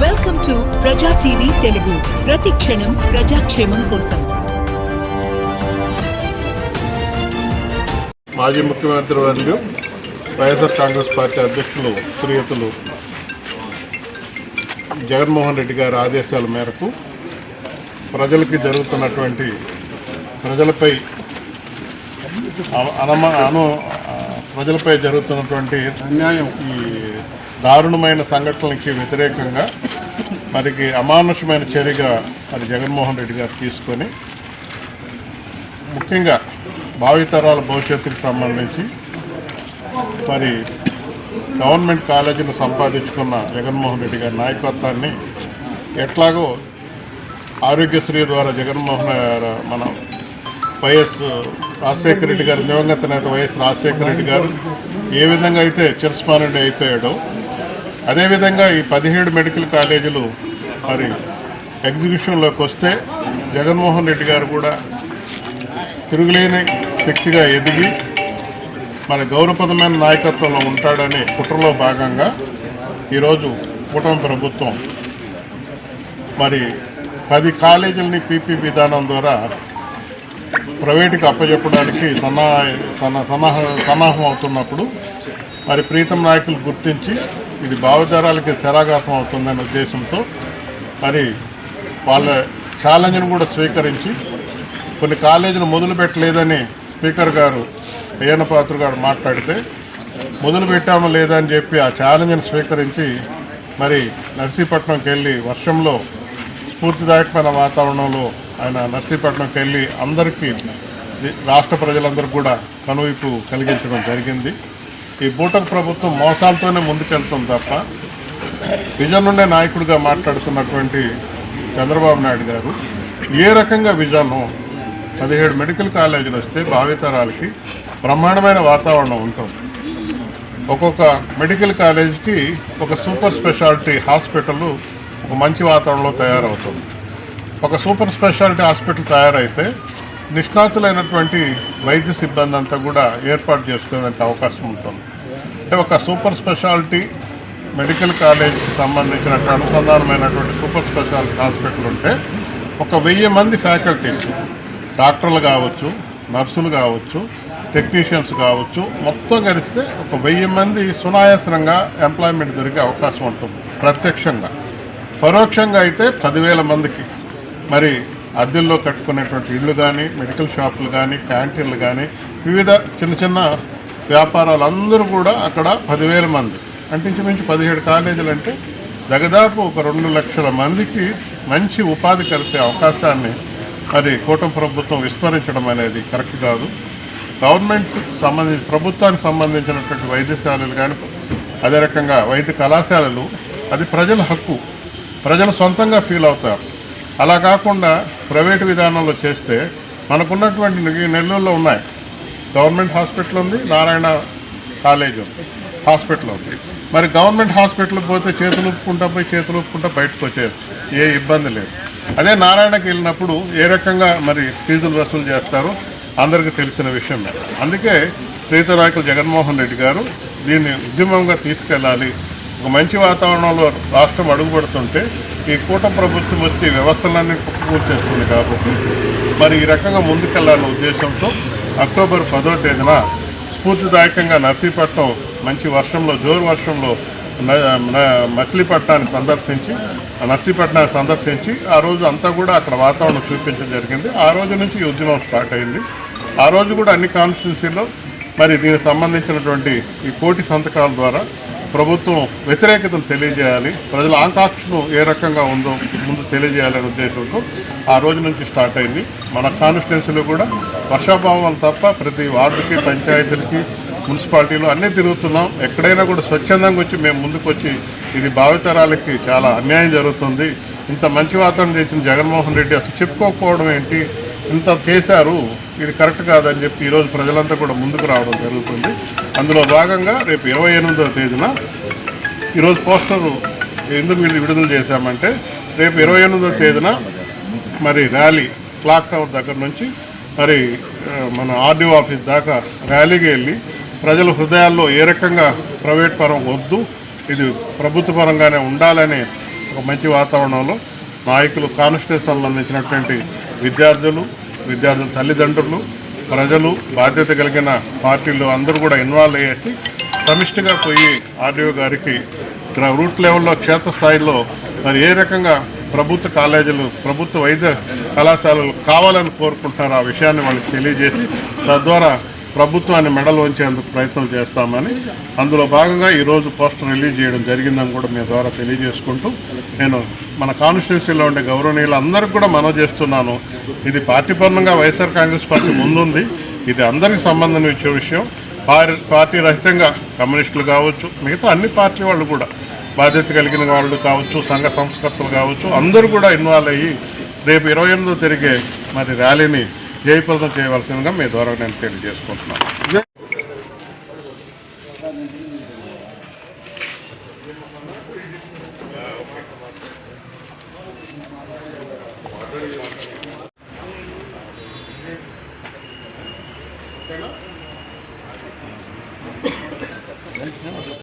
Welcome to Praja TV Telugu ప్రతి క్షణం ప్రజాక్షేమం కోసం మాజీ ముఖ్యమంత్రి వర్యులు వైఎస్ఆర్ కాంగ్రెస్ పార్టీ అధ్యక్షులు శ్రీయుతులు జగన్మోహన్ రెడ్డి గారి ఆదేశాల మేరకు ప్రజలకి జరుగుతున్నటువంటి ప్రజలపై అనమ అను ప్రజలపై జరుగుతున్నటువంటి అన్యాయం ఈ దారుణమైన సంఘటనలకి వ్యతిరేకంగా మరికి అమానుషమైన చర్యగా మరి జగన్మోహన్ రెడ్డి గారు తీసుకొని ముఖ్యంగా భావితరాల భవిష్యత్తుకు సంబంధించి మరి గవర్నమెంట్ కాలేజీని సంపాదించుకున్న జగన్మోహన్ రెడ్డి గారి నాయకత్వాన్ని ఎట్లాగో ఆరోగ్యశ్రీ ద్వారా జగన్మోహన్ గారు మన వైఎస్ రాజశేఖర రెడ్డి గారు దివంగత నేత వైఎస్ రాజశేఖర రెడ్డి గారు ఏ విధంగా అయితే చిరస్మానుడి అయిపోయాడో అదేవిధంగా ఈ పదిహేడు మెడికల్ కాలేజీలు మరి ఎగ్జిబిషన్లోకి వస్తే జగన్మోహన్ రెడ్డి గారు కూడా తిరుగులేని శక్తిగా ఎదిగి మన గౌరవప్రదమైన నాయకత్వంలో ఉంటాడనే కుట్రలో భాగంగా ఈరోజు కూటమి ప్రభుత్వం మరి పది కాలేజీలని పీపీ విధానం ద్వారా ప్రైవేటుకి అప్పచెప్పడానికి సన్నా సన్న సన్నాహ సన్నాహం అవుతున్నప్పుడు మరి ప్రీతం నాయకులు గుర్తించి ఇది భావజారాలకి శరాఘాతం అవుతుందనే ఉద్దేశంతో మరి వాళ్ళ ఛాలెంజ్ను కూడా స్వీకరించి కొన్ని కాలేజీలు మొదలు పెట్టలేదని స్పీకర్ గారు అయ్యన్న పాత్ర గారు మాట్లాడితే మొదలు లేదని లేదా అని చెప్పి ఆ ఛాలెంజ్ని స్వీకరించి మరి నర్సీపట్నంకి వెళ్ళి వర్షంలో స్ఫూర్తిదాయకమైన వాతావరణంలో ఆయన నర్సీపట్నంకి వెళ్ళి అందరికీ రాష్ట్ర ప్రజలందరూ కూడా కనువిప్పు కలిగించడం జరిగింది. ఈ బూటకు ప్రభుత్వం మోసాలతోనే ముందుకెళ్తుంది తప్ప విజన్ ఉండే నాయకుడిగా మాట్లాడుతున్నటువంటి చంద్రబాబు నాయుడు గారు ఏ రకంగా విజన్ పదిహేడు మెడికల్ కాలేజీలు వస్తే భావితరాలకి బ్రహ్మాండమైన వాతావరణం ఉంటుంది. ఒక్కొక్క మెడికల్ కాలేజీకి ఒక సూపర్ స్పెషాలిటీ హాస్పిటల్ ఒక మంచి వాతావరణంలో తయారవుతుంది. ఒక సూపర్ స్పెషాలిటీ హాస్పిటల్ తయారైతే నిష్ణాతులైనటువంటి వైద్య సిబ్బంది అంతా కూడా ఏర్పాటు చేసుకునేందుకు అవకాశం ఉంటుంది. అంటే ఒక సూపర్ స్పెషాలిటీ మెడికల్ కాలేజీకి సంబంధించినటువంటి అనుసంధానమైనటువంటి సూపర్ స్పెషాలిటీ హాస్పిటల్ ఉంటే ఒక వెయ్యి మంది ఫ్యాకల్టీస్ డాక్టర్లు కావచ్చు నర్సులు కావచ్చు టెక్నీషియన్స్ కావచ్చు మొత్తం కలిస్తే ఒక వెయ్యి మంది సునాయాసనంగా ఎంప్లాయ్మెంట్ దొరికే అవకాశం ఉంటుంది ప్రత్యక్షంగా. పరోక్షంగా అయితే పదివేల మందికి. మరి అద్దెల్లో కట్టుకునేటువంటి ఇళ్ళు కానీ మెడికల్ షాపులు కానీ క్యాంటీన్లు కానీ వివిధ చిన్న చిన్న వ్యాపారాలు అందరూ కూడా అక్కడ పదివేల మంది. అంటే ఇంచుమించు పదిహేడు కాలేజీలు అంటే దగదాపు ఒక రెండు లక్షల మందికి మంచి ఉపాధి కలిపే అవకాశాన్ని మరి కూటమి ప్రభుత్వం విస్మరించడం అనేది కరెక్ట్ కాదు. గవర్నమెంట్ సంబంధించి ప్రభుత్వానికి సంబంధించినటువంటి వైద్యశాలలు కానీ అదే రకంగా వైద్య కళాశాలలు అది ప్రజల హక్కు. ప్రజలు సొంతంగా ఫీల్ అవుతారు. అలా కాకుండా ప్రైవేట్ విధానంలో చేస్తే మనకున్నటువంటి నెల్లూరులో ఉన్నాయి. గవర్నమెంట్ హాస్పిటల్ ఉంది నారాయణ కాలేజ్ ఉంది హాస్పిటల్ ఉంది. మరి గవర్నమెంట్ హాస్పిటల్కి పోతే చేతులు ఊపుకుంటా పోయి చేతులు ఊపుకుంటా బయటకు వచ్చేయచ్చు. ఏ ఇబ్బంది లేదు. అదే నారాయణకి వెళ్ళినప్పుడు ఏ రకంగా మరి ఫీజులు వసూలు చేస్తారో అందరికీ తెలిసిన విషయమే అందుకే శ్రీతరాకులు జగన్మోహన్ రెడ్డి గారు దీన్ని ఉద్యమంగా తీసుకెళ్ళాలి. ఒక మంచి వాతావరణంలో రాష్ట్రం అడుగుపడుతుంటే ఈ కూటమి ప్రభుత్వం వచ్చి వ్యవస్థలన్నీ పూర్తి చేస్తుంది కాబట్టి మరి ఈ రకంగా ముందుకెళ్ళాలన్న ఉద్దేశంతో అక్టోబర్ పదో తేదీన స్ఫూర్తిదాయకంగా నర్సీపట్నం మంచి వర్షంలో జోరు వర్షంలో మచిలీపట్నాన్ని సందర్శించి ఆ నర్సీపట్నాన్ని సందర్శించి ఆ రోజు అంతా కూడా అక్కడ వాతావరణం చూపించడం జరిగింది. ఆ రోజు నుంచి ఈ ఉద్యమం స్టార్ట్ అయింది. ఆ రోజు కూడా అన్ని కాన్స్టిట్యున్సీలో మరి దీనికి సంబంధించినటువంటి ఈ కోటి సంతకాల ద్వారా ప్రభుత్వం వ్యతిరేకతను తెలియజేయాలి. ప్రజల ఆకాంక్షను ఏ రకంగా ఉందో ముందు తెలియజేయాలనే ఉద్దేశంతో ఆ రోజు నుంచి స్టార్ట్ అయింది. మన కాన్స్టిట్యున్సీలో కూడా వర్షాభావం తప్ప ప్రతి వార్డుకి పంచాయతీలకి మున్సిపాలిటీలో అన్నీ తిరుగుతున్నాం. ఎక్కడైనా కూడా స్వచ్ఛందంగా వచ్చి మేము ముందుకు వచ్చి ఇది భావితరాలకి చాలా అన్యాయం జరుగుతుంది. ఇంత మంచి వాతావరణం చేసిన జగన్మోహన్ రెడ్డి అసలు చెప్పుకోకపోవడం ఏంటి? ఇంత చేశారు. ఇది కరెక్ట్ కాదని చెప్పి ఈరోజు ప్రజలంతా కూడా ముందుకు రావడం జరుగుతుంది. అందులో భాగంగా రేపు ఇరవై ఎనిమిదవ తేదీన ఈరోజు పోస్టర్ ఎందుకు వీళ్ళు విడుదల చేశామంటే రేపు ఇరవై ఎనిమిదవ తేదీన మరి ర్యాలీ క్లాక్ టవర్ దగ్గర నుంచి మరి మన ఆర్డీఓ ఆఫీస్ దాకా ర్యాలీకి వెళ్ళి ప్రజల హృదయాల్లో ఏ రకంగా ప్రైవేట్ పరం వద్దు ఇది ప్రభుత్వ పరంగానే ఉండాలనే ఒక మంచి వాతావరణంలో నాయకులు కాన్స్టిట్యూషన్ సంబంధించినటువంటి విద్యార్థులు విద్యార్థుల తల్లిదండ్రులు ప్రజలు బాధ్యత కలిగిన పార్టీలు అందరూ కూడా ఇన్వాల్వ్ అయ్యేసి సమిష్టిగా పోయి ఆర్డీఓ గారికి రూట్ లెవెల్లో క్షేత్రస్థాయిలో మరి ఏ రకంగా ప్రభుత్వ కాలేజీలు ప్రభుత్వ వైద్య కళాశాలలు కావాలని కోరుకుంటారో ఆ విషయాన్ని వాళ్ళకి తెలియజేసి తద్వారా ప్రభుత్వాన్ని మెడలు ఉంచేందుకు ప్రయత్నం చేస్తామని అందులో భాగంగా ఈరోజు పోస్టర్ రిలీజ్ చేయడం జరిగిందని కూడా మీ ద్వారా తెలియజేసుకుంటూ నేను మన కాన్స్టిట్యూన్సీలో ఉండే గౌరవనీయులు అందరికీ కూడా మనవి చేస్తున్నాను. ఇది పార్టీపరంగా వైఎస్ఆర్ కాంగ్రెస్ పార్టీ ముందుంది. ఇది అందరికి సంబంధం ఇచ్చే విషయం. పార్- పార్టీ రహితంగా కమ్యూనిస్టులు కావచ్చు మిగతా అన్ని పార్టీ వాళ్ళు కూడా బాధ్యత కలిగిన వాళ్ళు కావచ్చు సంఘ సంస్కర్తలు కావచ్చు అందరూ కూడా ఇన్వాల్వ్ అయ్యి రేపు ఇరవై ఎనిమిదో తిరిగే మరి ర్యాలీని జయప్రదం చేయవలసిందిగా మీ ద్వారా నేను తెలియజేసుకుంటున్నాను.